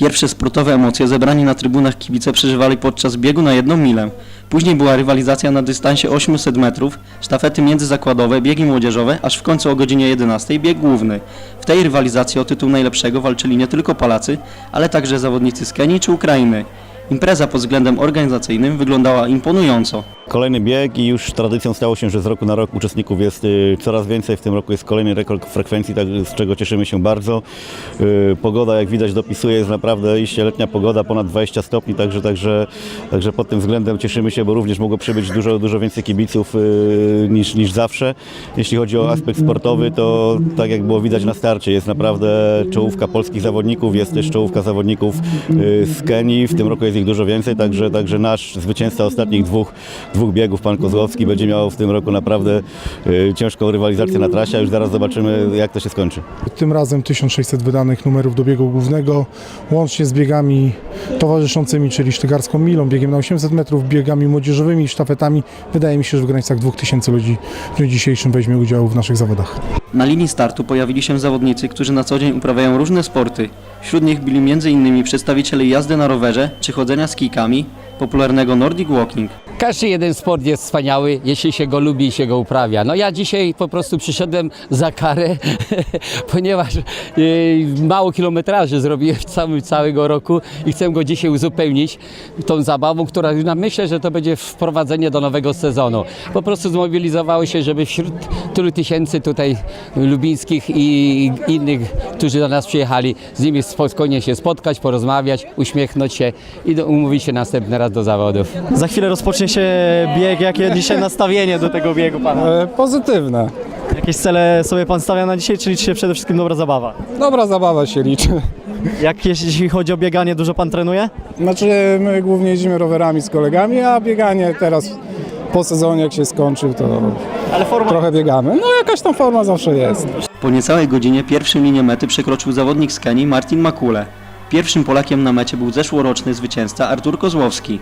Pierwsze sportowe emocje zebrani na trybunach kibice przeżywali podczas biegu na jedną milę. Później była rywalizacja na dystansie 800 metrów, sztafety międzyzakładowe, biegi młodzieżowe, aż w końcu o godzinie 11 bieg główny. W tej rywalizacji o tytuł najlepszego walczyli nie tylko Polacy, ale także zawodnicy z Kenii czy Ukrainy. Impreza pod względem organizacyjnym wyglądała imponująco. Kolejny bieg i już tradycją stało się, że z roku na rok uczestników jest y, coraz więcej. W tym roku jest kolejny rekord frekwencji, tak, z czego cieszymy się bardzo. Y, Pogoda, jak widać, dopisuje, jest naprawdę iście letnia pogoda, ponad 20 stopni, także, także, także pod tym względem cieszymy się, bo również mogło przybyć dużo, dużo więcej kibiców y, niż, niż zawsze. Jeśli chodzi o aspekt sportowy, to tak jak było widać na starcie, jest naprawdę czołówka polskich zawodników, jest też czołówka zawodników z Kenii. W tym roku jest ich dużo więcej, także, także nasz zwycięzca ostatnich dwóch, dwóch biegów, pan Kozłowski, będzie miał w tym roku naprawdę y, ciężką rywalizację na trasie, a już zaraz zobaczymy, jak to się skończy. Tym razem 1600 wydanych numerów do biegu głównego, łącznie z biegami towarzyszącymi, czyli sztygarską milą, biegiem na 800 metrów, biegami młodzieżowymi, sztafetami. Wydaje mi się, że w granicach 2000 ludzi w dniu dzisiejszym weźmie udział w naszych zawodach. Na linii startu pojawili się zawodnicy, którzy na co dzień uprawiają różne sporty. Wśród nich byli m.in. przedstawiciele jazdy na rowerze czy chodzenia z kijkami, popularnego Nordic Walking. Każdy jeden sport jest wspaniały, jeśli się go lubi i się go uprawia. No ja dzisiaj po prostu przyszedłem za karę, ponieważ y, mało kilometraży zrobiłem w całym, całego roku i chcę go dzisiaj uzupełnić tą zabawą, która no, myślę, że to będzie wprowadzenie do nowego sezonu. Po prostu zmobilizowały się, żeby wśród tylu tysięcy tutaj lubińskich i innych, którzy do nas przyjechali, z nimi spokojnie się spotkać, porozmawiać, uśmiechnąć się i umówić się następny raz do zawodów. Za chwilę rozpocznie się bieg. Jakie dzisiaj nastawienie do tego biegu pana? E, Pozytywne. Jakieś cele sobie pan stawia na dzisiaj, czy liczy się przede wszystkim dobra zabawa? Dobra zabawa się liczy. Jak jeśli chodzi o bieganie, dużo pan trenuje? Znaczy my głównie jeździmy rowerami z kolegami, a bieganie teraz po sezonie jak się skończył to Ale forma trochę biegamy. No jakaś tam forma zawsze jest. Po niecałej godzinie pierwszą linię mety przekroczył zawodnik z Kenii Martin Makule. Pierwszym Polakiem na mecie był zeszłoroczny zwycięzca Artur Kozłowski.